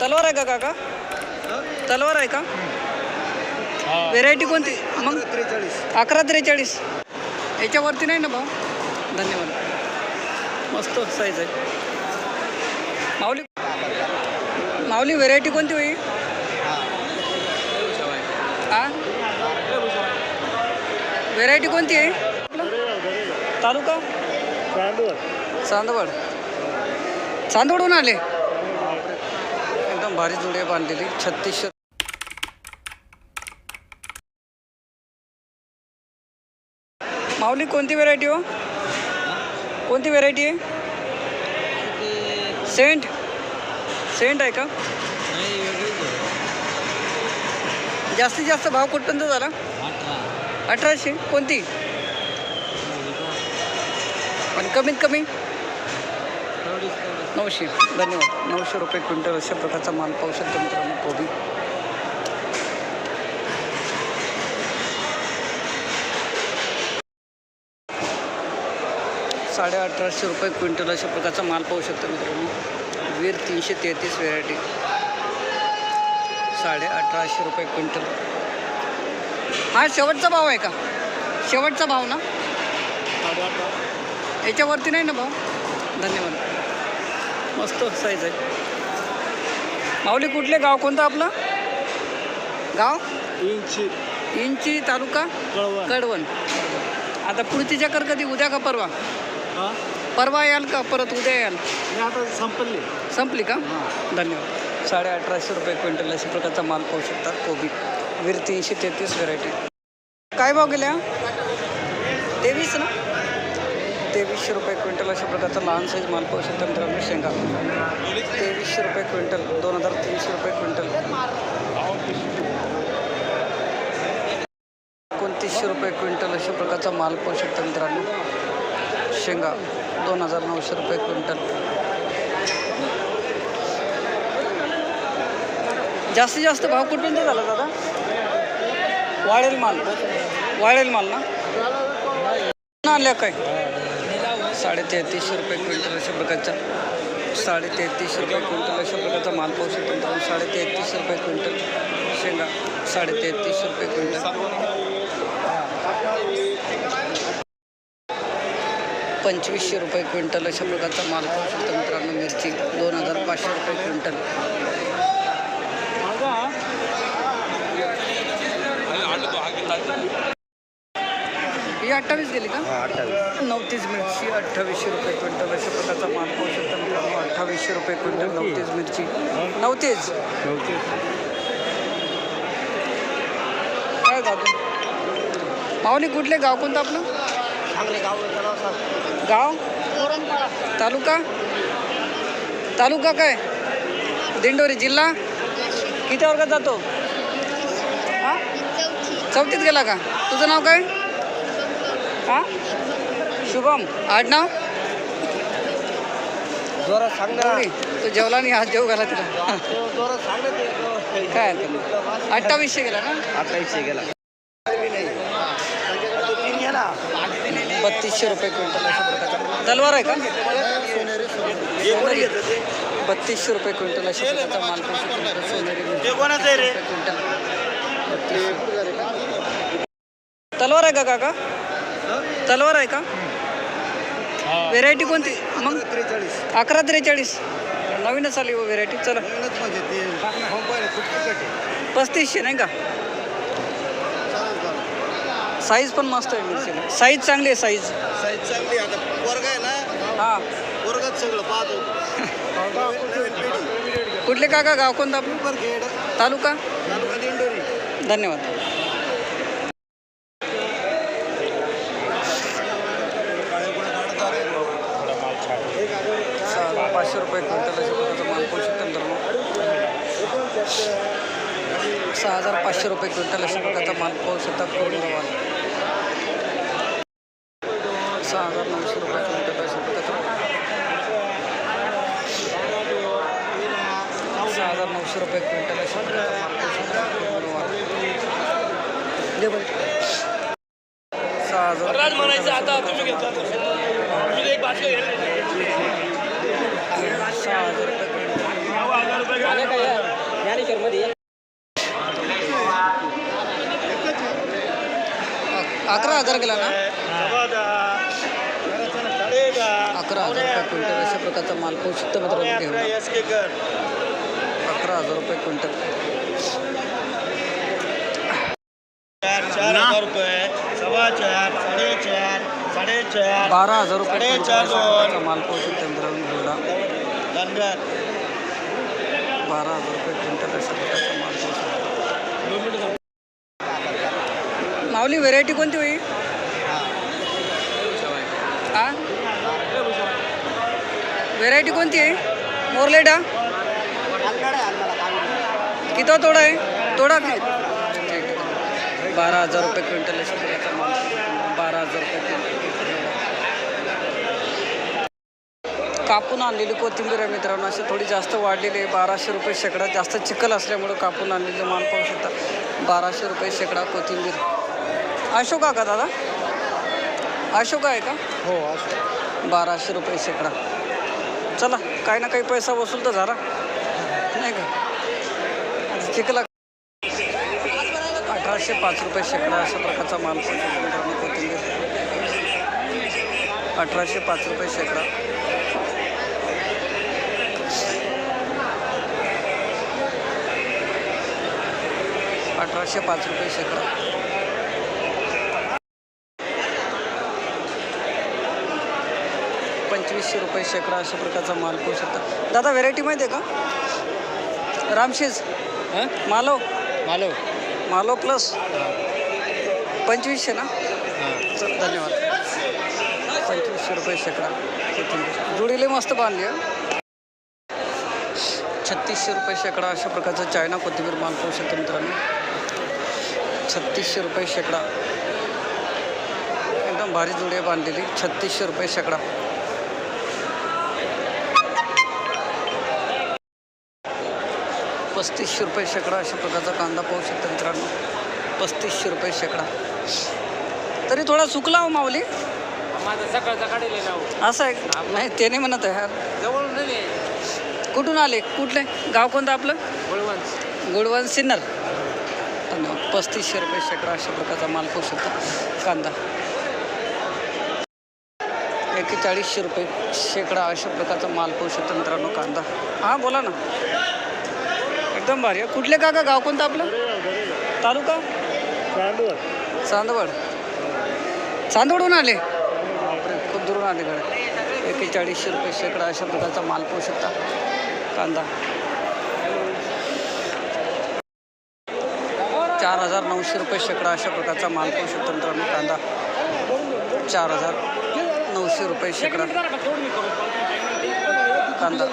तलवार आहे का काका? तलवार आहे का? व्हेरायटी कोणती? मग? त्रेचाळीस अकरा त्रेचाळीस. याच्यावरती नाही ना भाऊ? धन्यवाद. मस्त साईज आहे. माऊली माऊली व्हेरायटी कोणती होई? हा व्हेरायटी कोणती आहे? तालुका? चांदवड. चांदवडहून आले. एकदम भारी जुडे बांधलेली छत्तीसशे माऊली कोणती व्हेरायटी हो? कोणती व्हेरायटी आहे? सेंट? सेंट आहे का? जास्तीत जास्त भाव कुठपर्यंत झाला? अठराशे. कोणती? पण कमीत कमी? नऊशे धन्यवाद. नऊशे रुपये क्विंटल अशा प्रकारचा माल पाहू शकतो मित्रांनो कोबी. साडे अठराशे रुपये क्विंटल अशा प्रकारचा माल पाहू शकतो मित्रांनो. वीर तीनशे तेहतीस व्हेरायटी साडे अठराशे रुपये क्विंटल. हा शेवटचा भाव आहे का? शेवटचा भाव ना? याच्यावरती नाही ना भाव? धन्यवाद. मस्त साईज आहे. माऊली कुठले गाव कोणतं आपलं? गाव? इंची. इंची तालुका? कडवण आता पुढची चक्कर कधी? उद्या का परवा? परवा याल का परत उद्या याल? मी आता संपल्ली संपली का? धन्यवाद. साडे अठराशे रुपये क्विंटल अशा प्रकारचा माल पाहू शकतात कोबी. वीर तीनशे तेहतीस व्हेरायटी काय भाव गेल्या? तेवीस ना? तेवीसशे रुपये क्विंटल अशा प्रकारचा लहान साईज माल पाहू शकता मित्रांनो शेंगा. तेवीसशे रुपये क्विंटल दोन हजार तीनशे रुपये क्विंटल. एकोणतीसशे रुपये क्विंटल अशा प्रकारचा माल पाहू शकता मित्रांनो. शेंगा दोन हजार नऊशे रुपये क्विंटल. जास्तीत जास्त भाव कुठपर्यंत झाला दादा? वाळेल माल. वाळेल माल ना? आल्या काय? साडे तेहतीसशे रुपये क्विंटल अशा प्रकारचा साडे तेहतीसशे रुपये क्विंटल अशा प्रकारचा माल पाहू शकतो मित्रांनो. साडे तेहतीसशे रुपये क्विंटल शेंगा साडे तेहतीसशे रुपये क्विंटल. पंचवीसशे रुपये क्विंटल अशा प्रकारचा माल पाहू शकतो मित्रांनो. मिरची दोन हजार पाचशे रुपये क्विंटल ही अठ्ठावीस गेली का? नवतीस मिरची अठ्ठावीसशे रुपये क्विंटल. अशा प्रकारचा माल पाहू शकता मित्रांनो. अठ्ठावीसशे रुपये क्विंटल नवतीस मिरची. नवतीस काय दादू माऊली कुठले गाव कोणतं आपलं? गाव? तालुका? तालुका काय? दिंडोरी जिल्हा? किती वर्गात जातो? हा? चौथीत गेला का? तुझं नाव काय? हा शुभम. आडनाव? जोरात सांग ना. तू जेवला नाही आज जेव घाला तिला. जोरात सांग ना ते. काय हरकत. अठ्ठावीसशे गेला ना? अठ्ठावीसशे गेला. बत्तीसशे रुपये क्विंटल अशा प्रकारचा. तलवार आहे का? सोनेरी. बत्तीसशे रुपये क्विंटल अशा प्रकारचा माल सोनेरी क्विंटल. तलवार आहे का काका? तलवार आहे का? व्हेरायटी कोणती? मग? त्रेचाळीस. अकरा त्रेचाळीस. नवीनच आली हो व्हेरायटी चला. नवीनच म्हणजे ते खूप आहे. पस्तीसशे नाही का? साईज पण मस्त आहे मिरची साईज चांगली आहे साईज साईज चांगली आता वर्ग आहे ना? हां. वर्गात सगळं पाहतो. कुठले काका? गाव कोणतं तालुका? तालुका दिंडोरी. धन्यवाद सहा- पाचशे रुपये क्विंटल अशा प्रकारचा माल पाहू शकता मित्रांनो? सहा हजार पाचशे रुपये क्विंटल अशा प्रकारचा माल पाहू शकता पूर्ण माल सहा हजार नऊशे रुपये क्विंटल अशा प्रकारचा सहा हजार नऊशे रुपये क्विंटल अशा प्रकारचा माल पाहू शकता पूर्ण माल सहा हजार राज म्हणायचं आता तुम्ही घेतला तुम्ही एक बाटली सहा हज़ार रुपये अकरा हज़ार गेला ना? अकरा हज़ार रुपये क्विंटल. अशा प्रकारचा माल पाहू शकतो मित्रांनो अकरा हज़ार रुपये क्विंटल. चार हज़ार रुपये चार बारा हजार रुपये साडेचार प्रकारचा माल पाहू शकतो मित्रांनो घेवडा धनगर. बारा हजार रुपये क्विंटल अशा प्रकारचा माल पाहू शकतो माऊली व्हेरायटी कोणती होई हा व्हेरायटी कोणती आहे? मोरलेडा किती तोडा आहे? तोडा की बारा हजार रुपये क्विंटल अशा प्रकारचा माल. बारा हजार रुपये क्विंटल कापून आणलेली कोथिंबीर आहे मित्रांनो. अशी थोडी जास्त वाढलेली आहे. बाराशे रुपये शेकडा जास्त चिखल असल्यामुळं कापून आणलेले माल पाहू शकता. बाराशे रुपये शेकडा कोथिंबीर. अशोका का दादा? अशोका आहे का? हो असं बाराशे रुपये शेकडा. चला काही ना काही पैसा वसूल तर झाला. नाही का? चिखला अठराशे पाच रुपये शेकडा अशा प्रकारचा माल पाहू शकतो मित्रांनो कोथिंबीर. अठराशे पाच रुपये शेकडा. अठराशे पाच रुपये शेकडा. पंचवीसशे रुपये शेकडा अशा प्रकारचा माल पाहू शकता. दादा व्हेरायटी माहिती आहे का? रामशीज. मालो. मालो. मालो प्लस पंचवीसशे ना? चल धन्यवाद. पंचवीसशे रुपये शेकडा. जुडीले मस्त बांधली छत्तीसशे रुपये शेकडा अशा प्रकारचा चायना कोथिंबीर माल पाहू शकतो मित्रांनो. छत्तीसशे रुपये शेकडा. एकदम भारी जुडी बांधलेली छत्तीसशे रुपये शेकडा. पस्तीसशे रुपये शेकडा अशा प्रकारचा कांदा पाहू शकता मित्रांनो. पस्तीसशे रुपये शेकडा. तरी थोडा सुकला हो माऊली. माझा सकाळचा काढलेला नाव. असं आहे? नाही ते नाही म्हणत आहे. यार. जवळून नाही. कुठून आले? कुठले? गाव कोणतं आपलं? बळवंत गुडवन सिन्नर. धन्यवाद पस्तीसशे रुपये शेकडा अशा प्रकारचा माल पाहू शकता कांदा. एकेचाळीसशे रुपये शेकडा अशा प्रकारचा माल पाहू शकतो मित्रांनो कांदा. हां बोला ना. एकदम भारी आहे. कुठले काका? गाव कोणतं आपलं? तालुका? चांदवड. चांदवडून आले? बापरे खूप दुरून आले कडे एकेचाळीसशे रुपये शेकडा अशा प्रकारचा माल पाहू शकता कांदा. चार हजार नऊशे रुपये शेकडा अशा प्रकारचा माल पाहू शकतो मित्रांनो कांदा. चार हजार नऊशे रुपये शेकडा. कांदा.